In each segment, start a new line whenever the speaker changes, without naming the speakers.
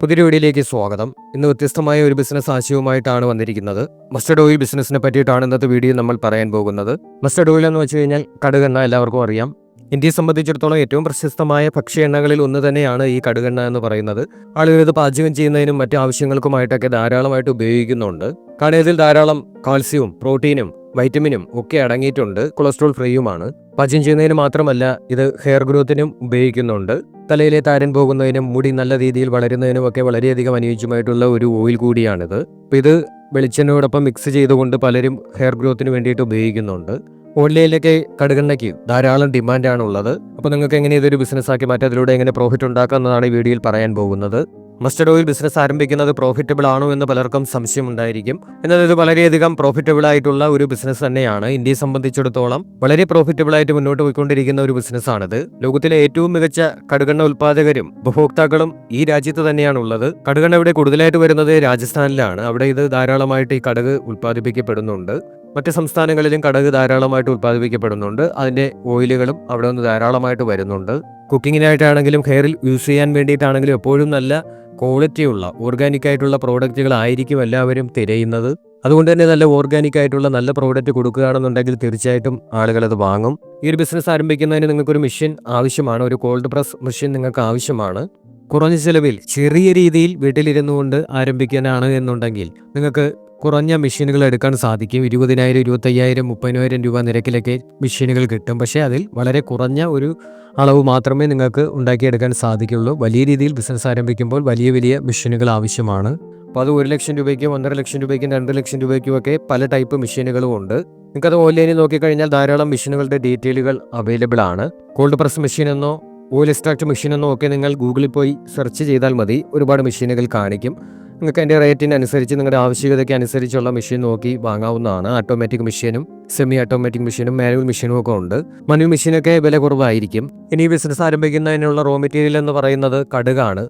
പുതിയൊരു വീഡിയോയിലേക്ക് സ്വാഗതം. ഇന്ന് വ്യത്യസ്തമായ ഒരു ബിസിനസ് ആശയവുമായിട്ടാണ് വന്നിരിക്കുന്നത്. മസ്റ്റർഡ് ഓയിൽ ബിസിനസിനെ പറ്റിയിട്ടാണ് ഇന്നത്തെ വീഡിയോ നമ്മൾ പറയാൻ പോകുന്നത്. മസ്റ്റർഡ് ഓയിൽ എന്ന് വെച്ച് കഴിഞ്ഞാൽ കടുകെണ്ണ എല്ലാവർക്കും അറിയാം. ഇന്ത്യയെ സംബന്ധിച്ചിടത്തോളം ഏറ്റവും പ്രശസ്തമായ ഭക്ഷ്യ എണ്ണകളിൽ ഒന്ന് തന്നെയാണ് ഈ കടുകെണ്ണ എന്ന് പറയുന്നത്. ആളുകൾ ഇത് പാചകം ചെയ്യുന്നതിനും മറ്റു ആവശ്യങ്ങൾക്കുമായിട്ടൊക്കെ ധാരാളമായിട്ട് ഉപയോഗിക്കുന്നുണ്ട്. കാരണം ഇതിൽ ധാരാളം കാൽസ്യവും പ്രോട്ടീനും വൈറ്റമിനും ഒക്കെ അടങ്ങിയിട്ടുണ്ട് കൊളസ്ട്രോൾ ഫ്രീയുമാണ്. പാചകം ചെയ്യുന്നതിന് മാത്രമല്ല ഇത് ഹെയർ ഗ്രോത്തിനും ഉപയോഗിക്കുന്നുണ്ട്. തലയിലെ താരൻ പോകുന്നതിനും മുടി നല്ല രീതിയിൽ വളരുന്നതിനും ഒക്കെ വളരെയധികം അനുയോജ്യമായിട്ടുള്ള ഒരു ഓയിൽ കൂടിയാണിത്. അപ്പോൾ ഇത് വെളിച്ചെണ്ണയോടൊപ്പം മിക്സ് ചെയ്തുകൊണ്ട് പലരും ഹെയർ ഗ്രോത്തിന് വേണ്ടിയിട്ട് ഉപയോഗിക്കുന്നുണ്ട്. ഓൺലൈനിലൊക്കെ കടുകെണ്ണയ്ക്ക് ധാരാളം ഡിമാൻഡാണുള്ളത് അപ്പോൾ നിങ്ങൾക്ക് എങ്ങനെ ഇതൊരു ബിസിനസ്സാക്കി മാറ്റി അതിലൂടെ എങ്ങനെ പ്രോഫിറ്റ് ഉണ്ടാക്കാം എന്നതാണ് ഈ വീഡിയോയിൽ പറയാൻ പോകുന്നത്. മസ്റ്റർഡ് ഓയിൽ ബിസിനസ് ആരംഭിക്കുന്നത് പ്രോഫിറ്റബിൾ ആണോ എന്ന് പലർക്കും സംശയമുണ്ടായിരിക്കും. എന്നാൽ ഇത് വളരെയധികം പ്രോഫിറ്റബിൾ ആയിട്ടുള്ള ഒരു ബിസിനസ് തന്നെയാണ്. ഇന്ത്യയെ സംബന്ധിച്ചിടത്തോളം വളരെ പ്രോഫിറ്റബിൾ ആയിട്ട് മുന്നോട്ട് പോയിക്കൊണ്ടിരിക്കുന്ന ഒരു ബിസിനസ്സാണിത് ലോകത്തിലെ ഏറ്റവും മികച്ച കടുകെണ്ണ ഉൽപ്പാദകരും ഉപഭോക്താക്കളും ഈ രാജ്യത്ത് തന്നെയാണ് ഉള്ളത് കടുകെണ്ണ ഇവിടെ കൂടുതലായിട്ട് വരുന്നത് രാജസ്ഥാനിലാണ്. അവിടെ ഇത് ധാരാളമായിട്ട് ഈ കടുക് ഉൽപ്പാദിപ്പിക്കപ്പെടുന്നുണ്ട്. മറ്റ് സംസ്ഥാനങ്ങളിലും കടക് ധാരാളമായിട്ട് ഉൽപ്പാദിപ്പിക്കപ്പെടുന്നുണ്ട്. അതിന്റെ ഓയിലുകളും അവിടെ നിന്ന് ധാരാളമായിട്ട് വരുന്നുണ്ട്. കുക്കിങ്ങിനായിട്ടാണെങ്കിലും ഹെയറിൽ യൂസ് ചെയ്യാൻ വേണ്ടിയിട്ടാണെങ്കിലും എപ്പോഴും നല്ല ക്വാളിറ്റിയുള്ള ഓർഗാനിക് ആയിട്ടുള്ള പ്രോഡക്റ്റുകൾ ആയിരിക്കും എല്ലാവരും തിരയുന്നത്. അതുകൊണ്ട് തന്നെ നല്ല ഓർഗാനിക് ആയിട്ടുള്ള നല്ല പ്രോഡക്റ്റ് കൊടുക്കുകയാണെന്നുണ്ടെങ്കിൽ തീർച്ചയായിട്ടും ആളുകൾ അത് വാങ്ങും. ഈ ഒരു ബിസിനസ് ആരംഭിക്കുന്നതിന് നിങ്ങൾക്കൊരു മെഷീൻ ആവശ്യമാണ് ഒരു കോൾഡ് പ്രസ് മെഷീൻ നിങ്ങൾക്ക് ആവശ്യമാണ്. കുറഞ്ഞ ചിലവിൽ ചെറിയ രീതിയിൽ വീട്ടിലിരുന്നു കൊണ്ട് ആരംഭിക്കാനാണ് എന്നുണ്ടെങ്കിൽ നിങ്ങൾക്ക് കുറഞ്ഞ മെഷീനുകൾ എടുക്കാൻ സാധിക്കും. ഇരുപതിനായിരം ഇരുപത്തയ്യായിരം മുപ്പതിനായിരം രൂപ നിരക്കിലൊക്കെ മെഷീനുകൾ കിട്ടും. പക്ഷേ അതിൽ വളരെ കുറഞ്ഞ ഒരു അളവ് മാത്രമേ നിങ്ങൾക്ക് ഉണ്ടാക്കിയെടുക്കാൻ സാധിക്കുള്ളൂ. വലിയ രീതിയിൽ ബിസിനസ് ആരംഭിക്കുമ്പോൾ വലിയ വലിയ മെഷീനുകൾ ആവശ്യമാണ്. അപ്പോൾ അത് ഒരു ലക്ഷം രൂപയ്ക്കും ഒന്നര ലക്ഷം രൂപയ്ക്കും രണ്ട് ലക്ഷം രൂപയ്ക്കും ഒക്കെ പല ടൈപ്പ് മെഷീനുകളും ഉണ്ട്. നിങ്ങൾക്കത് ഓൺലൈനിൽ നോക്കിക്കഴിഞ്ഞാൽ ധാരാളം മെഷീനുകളുടെ ഡീറ്റെയിലുകൾ അവൈലബിൾ ആണ്. കോൾഡ് പ്രസ് മെഷീൻ എന്നോ ഓയിൽ എക്സ്ട്രാക്ട് മെഷീൻ എന്നോ ഒക്കെ നിങ്ങൾ ഗൂഗിളിൽ പോയി സെർച്ച് ചെയ്താൽ മതി. ഒരുപാട് മെഷീനുകൾ കാണിക്കും. നിങ്ങൾക്ക് അതിന്റെ റേറ്റിനനുസരിച്ച് നിങ്ങളുടെ ആവശ്യകതയ്ക്ക് അനുസരിച്ചുള്ള മെഷീൻ നോക്കി വാങ്ങാവുന്നതാണ്. ഓട്ടോമാറ്റിക് മെഷീനും സെമി ഓട്ടോമാറ്റിക് മെഷീനും മാനുവൽ മെഷീനും ഒക്കെ ഉണ്ട്. മാനുവൽ മെഷീനൊക്കെ വില കുറവായിരിക്കും. ഇനി ബിസിനസ് ആരംഭിക്കുന്നതിനുള്ള റോ മെറ്റീരിയൽ എന്ന് പറയുന്നത് കടുകാണ്.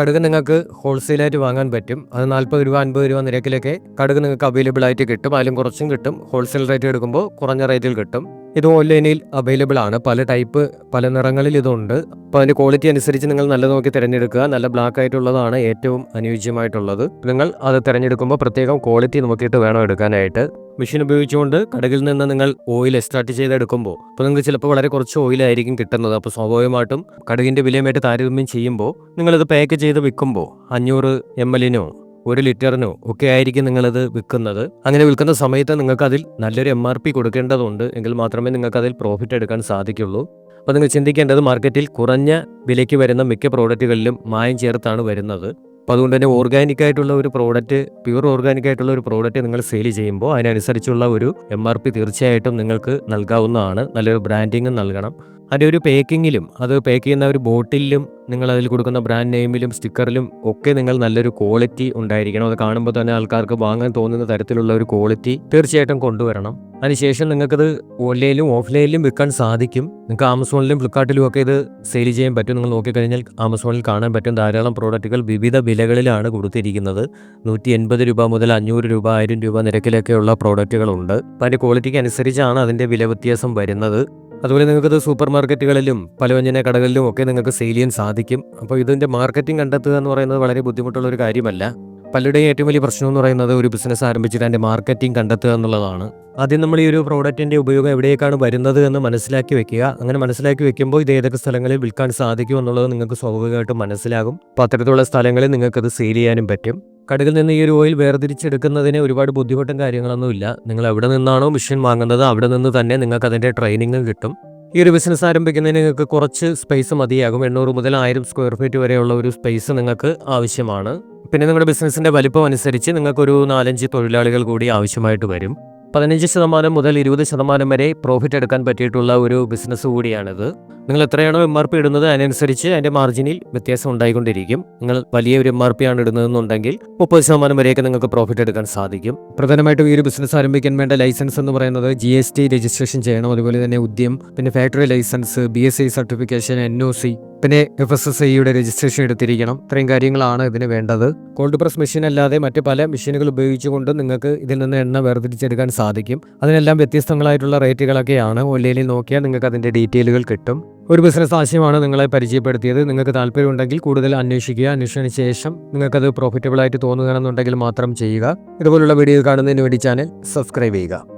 കടുക് നിങ്ങൾക്ക് ഹോൾസെയിലായിട്ട് വാങ്ങാൻ പറ്റും. അത് നാൽപ്പത് രൂപ അൻപത് രൂപ നിരക്കിലൊക്കെ കടുക് നിങ്ങൾക്ക് അവൈലബിൾ ആയിട്ട് കിട്ടും. അതിലും കുറച്ചും കിട്ടും. ഹോൾസെയിൽ റേറ്റ് എടുക്കുമ്പോൾ കുറഞ്ഞ റേറ്റിൽ കിട്ടും. ഇത് ഓൺലൈനിൽ അവൈലബിൾ ആണ്. പല ടൈപ്പ് പല നിറങ്ങളിൽ ഇതുണ്ട്. അപ്പോൾ അതിന്റെ ക്വാളിറ്റി അനുസരിച്ച് നിങ്ങൾ നല്ല നോക്കി തിരഞ്ഞെടുക്കുക. നല്ല ബ്ലാക്ക് ആയിട്ടുള്ളതാണ് ഏറ്റവും അനുയോജ്യമായിട്ടുള്ളത്. നിങ്ങൾ അത് തിരഞ്ഞെടുക്കുമ്പോൾ പ്രത്യേകം ക്വാളിറ്റി നോക്കിയിട്ട് വേണം എടുക്കാനായിട്ട്. മെഷീൻ ഉപയോഗിച്ചുകൊണ്ട് കടകിൽ നിന്ന് നിങ്ങൾ ഓയിൽ എക്സ്ട്രാക്ട് ചെയ്തെടുക്കുമ്പോൾ അപ്പോൾ നിങ്ങൾക്ക് ചിലപ്പോൾ വളരെ കുറച്ച് ഓയിലായിരിക്കും കിട്ടുന്നത്. അപ്പോൾ സ്വാഭാവികമായിട്ടും കടകിന്റെ വിലയുമായിട്ട് താരതമ്യം ചെയ്യുമ്പോൾ നിങ്ങളിത് പാക്ക് ചെയ്ത് വിൽക്കുമ്പോൾ അഞ്ഞൂറ് എം എല്ലിനോ ഒരു ലിറ്ററിനോ ഒക്കെ ആയിരിക്കും നിങ്ങളത് വിൽക്കുന്നത്. അങ്ങനെ വിൽക്കുന്ന സമയത്ത് നിങ്ങൾക്ക് അതിൽ നല്ലൊരു എം ആർ പി കൊടുക്കേണ്ടതുണ്ട്. എങ്കിൽ മാത്രമേ നിങ്ങൾക്ക് അതിൽ പ്രോഫിറ്റ് എടുക്കാൻ സാധിക്കുള്ളൂ. അപ്പോൾ നിങ്ങൾ ചിന്തിക്കേണ്ടത് മാർക്കറ്റിൽ കുറഞ്ഞ വിലയ്ക്ക് വരുന്ന മിക്ക പ്രോഡക്റ്റുകളിലും മായം ചേർത്താണ് വരുന്നത്. അപ്പോൾ അതുകൊണ്ട് തന്നെ ഓർഗാനിക് ആയിട്ടുള്ള ഒരു പ്രോഡക്റ്റ് പ്യുവർ ഓർഗാനിക് ആയിട്ടുള്ള ഒരു പ്രോഡക്റ്റ് നിങ്ങൾ സെയിൽ ചെയ്യുമ്പോൾ അതിനനുസരിച്ചുള്ള ഒരു എം ആർ പി തീർച്ചയായിട്ടും നിങ്ങൾക്ക് നൽകാവുന്നതാണ്. നല്ലൊരു ബ്രാൻഡിങ്ങും നൽകണം. അതിന്റെ ഒരു പാക്കിങ്ങിലും അത് പാക്ക് ചെയ്യുന്ന ഒരു ബോട്ടിലും നിങ്ങൾ അതിൽ കൊടുക്കുന്ന ബ്രാൻഡ് നെയിമിലും സ്റ്റിക്കറിലും ഒക്കെ നിങ്ങൾ നല്ലൊരു ക്വാളിറ്റി ഉണ്ടായിരിക്കണം. അത് കാണുമ്പോൾ തന്നെ ആൾക്കാർക്ക് വാങ്ങാൻ തോന്നുന്ന തരത്തിലുള്ള ഒരു ക്വാളിറ്റി തീർച്ചയായിട്ടും കൊണ്ടുവരണം. അതിനുശേഷം നിങ്ങൾക്കത് ഓൺലൈനിലും ഓഫ്ലൈനിലും വിൽക്കാൻ സാധിക്കും. നിങ്ങൾക്ക് ആമസോണിലും ഫ്ലിപ്കാർട്ടിലും ഒക്കെ ഇത് സെയിൽ ചെയ്യാൻ പറ്റും. നിങ്ങൾ നോക്കിക്കഴിഞ്ഞാൽ ആമസോണിൽ കാണാൻ പറ്റും. ധാരാളം പ്രോഡക്റ്റുകൾ വിവിധ വിലകളിലാണ് കൊടുത്തിരിക്കുന്നത്. നൂറ്റി എൺപത് രൂപ മുതൽ അഞ്ഞൂറ് രൂപ ആയിരം രൂപ നിരക്കിലൊക്കെയുള്ള പ്രോഡക്റ്റുകളുണ്ട് അപ്പോൾ അതിന്റെ ക്വാളിറ്റിക്ക് അനുസരിച്ചാണ് അതിന്റെ വില വ്യത്യാസം വരുന്നത്. അതുപോലെ നിങ്ങൾക്കത് സൂപ്പർ മാർക്കറ്റുകളിലും പലവ്യഞ്ജന കടകളിലും ഒക്കെ നിങ്ങൾക്ക് സെയിൽ ചെയ്യാൻ സാധിക്കും. അപ്പോൾ ഇതിന്റെ മാർക്കറ്റിംഗ് കണ്ടെത്തുക എന്ന് പറയുന്നത് വളരെ ബുദ്ധിമുട്ടുള്ള ഒരു കാര്യമല്ല. പലരുടെയും ഏറ്റവും വലിയ പ്രശ്നം എന്ന് പറയുന്നത് ഒരു ബിസിനസ് ആരംഭിച്ചിട്ട് അതിന്റെ മാർക്കറ്റിംഗ് കണ്ടെത്തുക എന്നുള്ളതാണ്. ആദ്യം നമ്മൾ ഈ ഒരു പ്രോഡക്റ്റിന്റെ ഉപയോഗം എവിടേക്കാണ് വരുന്നത് എന്ന് മനസ്സിലാക്കി വെക്കുക. അങ്ങനെ മനസ്സിലാക്കി വെക്കുമ്പോൾ ഇത് ഏതൊക്കെ സ്ഥലങ്ങളിൽ വിൽക്കാൻ സാധിക്കും എന്നുള്ളത് നിങ്ങൾക്ക് സ്വാഭാവികമായിട്ടും മനസ്സിലാകും. അപ്പോൾ അത്തരത്തിലുള്ള സ്ഥലങ്ങളിൽ നിങ്ങൾക്കത് സെയിൽ ചെയ്യാനും പറ്റും. കടകിൽ നിന്ന് ഈ ഒരു ഓയിൽ വേർതിരിച്ചെടുക്കുന്നതിന് ഒരുപാട് ബുദ്ധിമുട്ടും കാര്യങ്ങളൊന്നുമില്ല. നിങ്ങൾ എവിടെ നിന്നാണോ മെഷീൻ വാങ്ങുന്നത് അവിടെ നിന്ന് തന്നെ നിങ്ങൾക്ക് അതിന്റെ ട്രെയിനിങ്ങും കിട്ടും. ഈ ഒരു ബിസിനസ് ആരംഭിക്കുന്നതിന് നിങ്ങൾക്ക് കുറച്ച് സ്പേസ് മതിയാകും. എണ്ണൂറ് മുതൽ ആയിരം സ്ക്വയർ ഫീറ്റ് വരെയുള്ള ഒരു സ്പേസ് നിങ്ങൾക്ക് ആവശ്യമാണ്. പിന്നെ നിങ്ങളുടെ ബിസിനസ്സിന്റെ വലിപ്പം അനുസരിച്ച് നിങ്ങൾക്കൊരു നാലഞ്ച് തൊഴിലാളികൾ കൂടി ആവശ്യമായിട്ട് വരും. പതിനഞ്ച് ശതമാനം മുതൽ ഇരുപത് ശതമാനം വരെ പ്രോഫിറ്റ് എടുക്കാൻ പറ്റിയിട്ടുള്ള ഒരു ബിസിനസ് കൂടിയാണിത്. നിങ്ങൾ എത്രയാണോ എം ആർ പി ഇടുന്നത് അതിനനുസരിച്ച് അതിന്റെ മാർജിനിൽ വ്യത്യാസം ഉണ്ടായിക്കൊണ്ടിരിക്കും. നിങ്ങൾ വലിയ ഒരു എം ആർ പി ആണ് ഇടുന്നതെന്നുണ്ടെങ്കിൽ മുപ്പത് ശതമാനം വരെയൊക്കെ നിങ്ങൾക്ക് പ്രോഫിറ്റ് എടുക്കാൻ സാധിക്കും. പ്രധാനമായിട്ടും ഈ ഒരു ബിസിനസ് ആരംഭിക്കാൻ വേണ്ട ലൈസൻസ് എന്ന് പറയുന്നത് ജി എസ് ടി രജിസ്ട്രേഷൻ ചെയ്യണം. അതുപോലെ തന്നെ ഉദ്യം പിന്നെ factory licence B S I certification N O C പിന്നെ എഫ് എസ് എസ് ഐയുടെ രജിസ്ട്രേഷൻ എടുത്തിരിക്കണം. ഇത്രയും കാര്യങ്ങളാണ് ഇതിന് വേണ്ടത്. കോൾഡ് പ്രസ് മെഷീൻ അല്ലാതെ മറ്റ് പല മെഷീനുകൾ ഉപയോഗിച്ചുകൊണ്ട് നിങ്ങൾക്ക് ഇതിൽ നിന്ന് എണ്ണ വേർതിരിച്ചെടുക്കാൻ സാധിക്കും. അതിനെല്ലാം വ്യത്യസ്തങ്ങളായിട്ടുള്ള റേറ്റുകളൊക്കെയാണ്. ഓൺലൈനിൽ നോക്കിയാൽ നിങ്ങൾക്ക് അതിന്റെ ഡീറ്റെയിലുകൾ കിട്ടും. ഒരു ബിസിനസ് ആശയമാണ് നിങ്ങളെ പരിചയപ്പെടുത്തിയത്. നിങ്ങൾക്ക് താല്പര്യമുണ്ടെങ്കിൽ കൂടുതൽ അന്വേഷിക്കുക. അന്വേഷിച്ചതിന് ശേഷം നിങ്ങൾക്കത് പ്രോഫിറ്റബിൾ ആയിട്ട് തോന്നുകയാണെന്നുണ്ടെങ്കിൽ മാത്രം ചെയ്യുക. ഇതുപോലുള്ള വീഡിയോ കാണുന്നതിന് വേണ്ടി ചാനൽ സബ്സ്ക്രൈബ് ചെയ്യുക.